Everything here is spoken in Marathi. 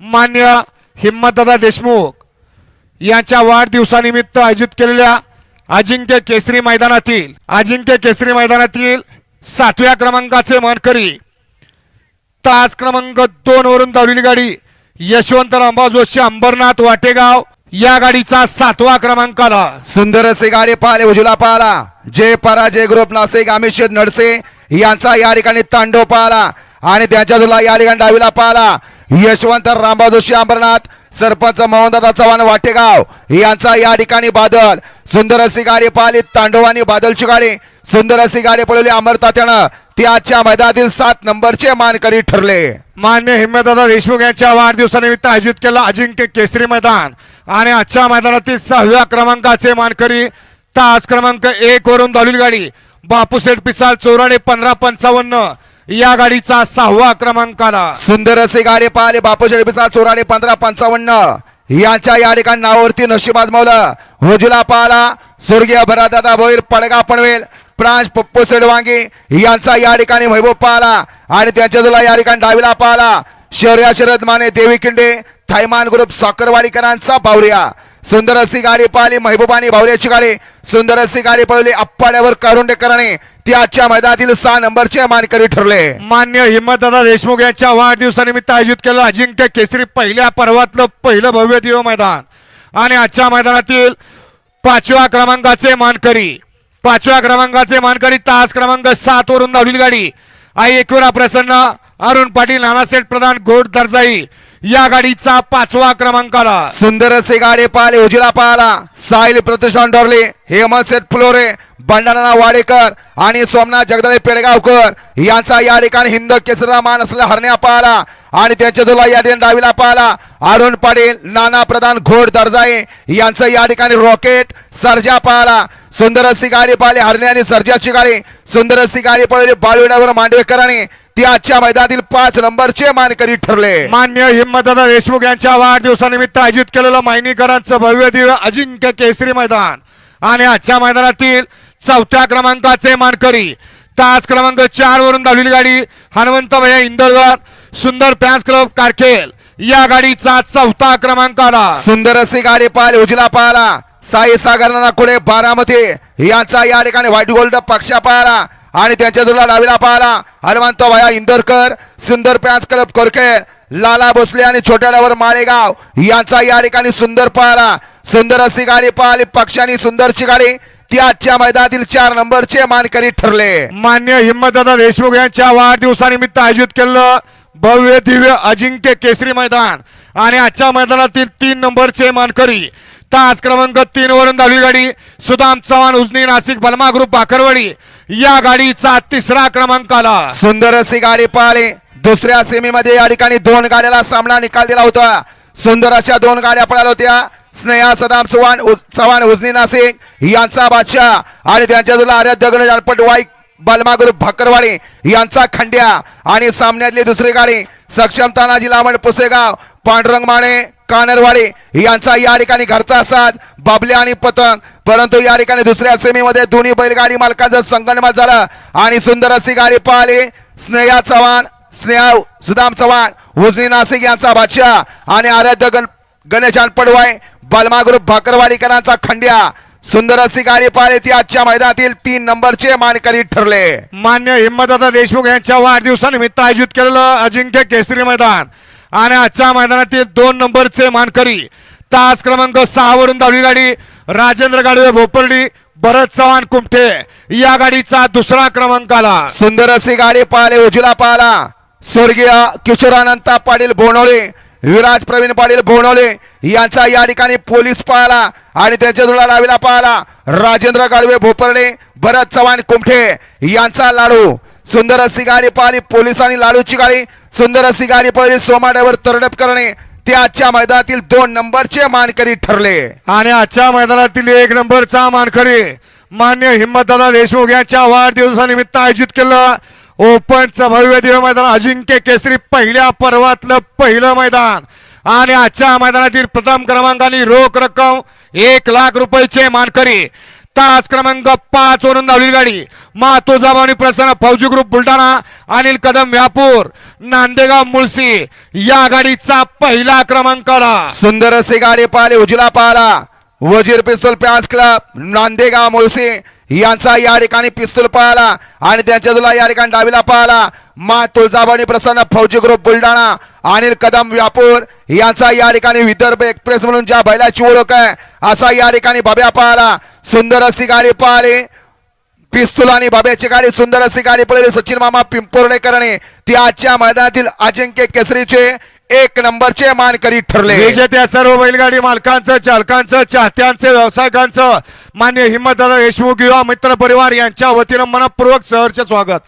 मान्य हिम्मतदादा देशमुख यांच्या वाढदिवसानिमित्त आयोजित केलेल्या अजिंक्य केसरी मैदानातील अजिंक्य केसरी मैदानातील सातव्या क्रमांकाचे मानकरी तास क्रमांक दोन वरून धावलेली गाडी यशवंत रामभाऊ जोशी अंबरनाथ वाटेगाव या गाडीचा सातवा क्रमांक आला. सुंदर असे गाडी पाहिले उजला पाहला. जय पराजय ग्रुप नाशिक अमित नडसे यांचा या ठिकाणी तांडव पाहला आणि त्यांच्या तुला या ठिकाणी डावीला पाहला. यशवंत रामभाऊ जोशी अंबरनाथ सरपंच मोहनदादा चव्हाण वाटेगाव यांचा या ठिकाणी बादल. सुंदर अशी गाडी पाहिली तांडवानी बादलची गाडी. सुंदर अशी गाडी पळवली अमर तात्यानं ती आजच्या मैदानातील सात नंबरचे मानकरी ठरले. मान्य हिम्मतदादा देशमुख यांच्या वाढदिवसानिमित्त आयोजित केलं अजिंक्य केसरी मैदान. आणि आजच्या मैदानातील सहाव्या क्रमांकाचे मानकरी तास क्रमांक एक वरून धावलेली गाडी. बापूसेठ पिसाल चौराणे पंधरा पंचावन्न. या गाडीचा सहावा क्रमांक आला सुंदर असे गाडी पाहिले. बापू जडबीचा चोराणे पंधरा पंचावन्न. यांच्या या ठिकाणी नावावरती नशीब आजमावलं हुजुला पाहला स्वर्गीय भरादादा भोईर पडगा पनवेल प्रांश पप्पू सेडवांगी यांचा या ठिकाणी वैभव पाहला आणि त्यांच्या जुला या ठिकाणी डावीला पाहला शौर्या शरद माने देवी किंडे थायमान ग्रुप साखरवाडीकरांचा बावरिया. सुंदर अशी गाडी पाहिली महबूबानी बावऱ्याची गाडी. सुंदर अशी गाडी पळवली अप्पाड्यावर करुंडेकरांनी ती आजच्या मैदानातील सहा नंबरचे मानकरी ठरले. मान्य हिम्मतदादा देशमुख यांच्या वाढदिवसानिमित्त आयोजित केलं अजिंक्य केसरी पहिल्या पर्वातलं पहिलं भव्य दिव मैदान. आणि आजच्या मैदानातील पाचव्या क्रमांकाचे मानकरी पाचव्या क्रमांकाचे मानकरी तास क्रमांक सात वरून धावलेली गाडी. आई एकविरा प्रसन्न अरुण पाटील नानासेठ प्रधान घोड दर्जाई. या गाडीचा पाचवा क्रमांक आला सुंदर असे गाडी पाहिले उजिला पाहला साहिल प्रतिष्ठान डोरले हेमंत सेठ फुलोरे बंडारा वाडेकर आणि सोमनाथ जगदाळे पेडगावकर यांचा या ठिकाणी हिंद केसरा मान असलेला हरण्या पाहला आणि त्यांच्या तुला या ठिकाणी डावीला पाहला अरुण पाटील नाना प्रधान घोड दर्जाई यांचं या ठिकाणी रॉकेट सर्जा पाहला सुंदर अशी गाडी पाहिली हरण्या आणि सर्जाची गाडी. सुंदर अशी गाडी पळवली बाळविड्यावर मांडवेकरांनी ती आजच्या मैदानातील पाच नंबरचे मानकरी ठरले. मान्य हिम्मतदादा देशमुख यांच्या वाढदिवसानिमित्त आयोजित केलेलं मायनीकरांचं भव्य दिव्य अजिंक्य केसरी मैदान. आणि आजच्या मैदानातील चौथ्या क्रमांकाचे मानकरी तास क्रमांक चार वरून धावलेली गाडी हनुमंत भैया इंदरकर सुंदर फॅन्स क्लब कारखेल. या गाडीचा चौथा क्रमांक आला. सुंदर अशी गाडी पाहिली उजला पाहला साई सागर कुठे बारामती यांचा या ठिकाणी व्हाईट गोल्ड पक्षा पाहिला आणि त्यांच्या तुला डावीला पाहिला हनुमंत भया इंदोरकर सुंदर पॅन्स क्लब कोरके लाला भोसले आणि छोट्या डावर माळेगाव यांचा या ठिकाणी सुंदर पाहिला सुंदर अशी गाडी पाहिली पक्षांनी सुंदरची गाडी. ती आजच्या मैदानातील चार नंबरचे मानकरी ठरले. मान्य हिम्मतदादा देशमुख यांच्या वाढदिवसानिमित्त आयोजित केलेलं भव्य दिव्य अजिंक्य केसरी मैदान. आणि आजच्या मैदानातील तीन नंबरचे मानकरी तास क्रमांक तीन वरून दहावी गाडी सुदाम चव्हाण उजनी नाशिक बलमा ग्रुप बाकरवडी या गाडीचा तिसरा क्रमांक आला. सुंदर अशी गाडी पळाली. दुसऱ्या सेमीमध्ये या ठिकाणी दोन गाड्याला सामना निकाल दिला होता. सुंदर अशा दोन गाड्या पळाल्या होत्या. स्नेहा सदाम चव्हाण उज- चव्हाण उजनी नाशिक यांचा बादशाह आणि त्यांच्या तुला आर्य दगड जानपट वाईक बलमा ग्रुप भाकरवाडी यांचा खंड्या. आणि सामन्यातली दुसरी गाडी सक्षम तानाजी लामण पुसेगाव पांडुरंग माने कानरवाडे यांचा या ठिकाणी घरचा साज बाबले आणि पतंग. परंतु या ठिकाणी दुसऱ्या सेमीमध्ये दोन्ही बैलगाडी मालकांचं संगणमत झालं आणि सुंदर अशी गाडी पाहिली. स्नेहा चव्हाण स्नेहा सुदाम चव्हाण उजनी नाशिक यांचा बादशाह आणि आराध्य गण गणेश पडवाय बलमा ग्रुप भाकरवाडीकरांचा खंड्या. सुंदर अशी गाडी पाहिली ती आजच्या मैदानातील तीन नंबरचे मानकरी ठरले. मान्य हिम्मतदादा देशमुख यांच्या वाढदिवसानिमित्त आयोजित केलेलं अजिंक्य केसरी मैदान. आणि आजच्या मैदानातील दोन नंबरचे मानकरी तास क्रमांक सहा वरून धावली गाडी राजेंद्र गाडवे भोपर्डी भरत चव्हाण कुमठे. या गाडीचा दुसरा क्रमांक आला. सुंदर अशी गाडी पाहिले उजला पाहला स्वर्गीय किशोरानंता पाटील बोनवळे विराज प्रवीण पाटील बोनवळे यांचा या ठिकाणी पोलीस पाहला आणि त्यांच्या जुळा डावीला पाहला राजेंद्र गाडवे भोपर्डे भरत चव्हाण कुमठे यांचा लाडू. सुंदर अशी गाडी पाहिली पोलिसांनी लाडूची गाडी. सुंदर अशी गाडी पाहिली सोमाड्यावर तरडप करणे. ते आजच्या मैदानातील दोन नंबरचे मानकरी ठरले. आणि आजच्या मैदानातील एक नंबरचा मानकरी मान्य हिंमतदादा देशमुख यांच्या वाढदिवसानिमित्त आयोजित केलं. ओपनचं भव्य दिव्य मैदान अजिंक्य केसरी पहिल्या पर्वातलं पहिलं मैदान. आणि आजच्या मैदानातील प्रथम क्रमांकाने रोख रक्कम एक लाख रुपयाचे मानकरी. तास क्रमांक पाच वरून धावलेली गाडी. मातो जामावणी प्रसन्न फौजी ग्रुप बुलढाणा अनिल कदम व्यापूर नांदेगाव मुळशी. या गाडीचा पहिला क्रमांक आला. सुंदर असे गाडी पाहिले उजला पाहिला. वजीर पिस्तूल पॅन्स क्लब नांदेगाव मुळशी यांचा या ठिकाणी पिस्तूल पळाला आणि त्यांच्या तुला या ठिकाणी डावीला पळाला. मा तुळजाभवानी प्रसन्न फौजी ग्रुप बुलढाणा अनिल कदम व्यापूर यांचा या ठिकाणी विदर्भ एक्सप्रेस म्हणून ज्या बैलाची ओळख आहे असा या ठिकाणी बब्या पळाला. सुंदर अशी गाडी पळाली. पिस्तूल आणि बाब्याची गाडी सुंदर अशी गाडी पळली. सचिन मामा पिंपोर्णेकरणे ती आजच्या मैदानातील अजिंक्य केसरीचे एक नंबरचे मानकरी ठरले. विजेत्या सर्व बैलगाडी मालकांचं चालकांचं चाहत्यांचं व्यावसायिकांचं मान्य हिम्मतदादा देशमुख युवा मित्र परिवार यांच्या वतीनं मनपूर्वक सहर्ष स्वागत.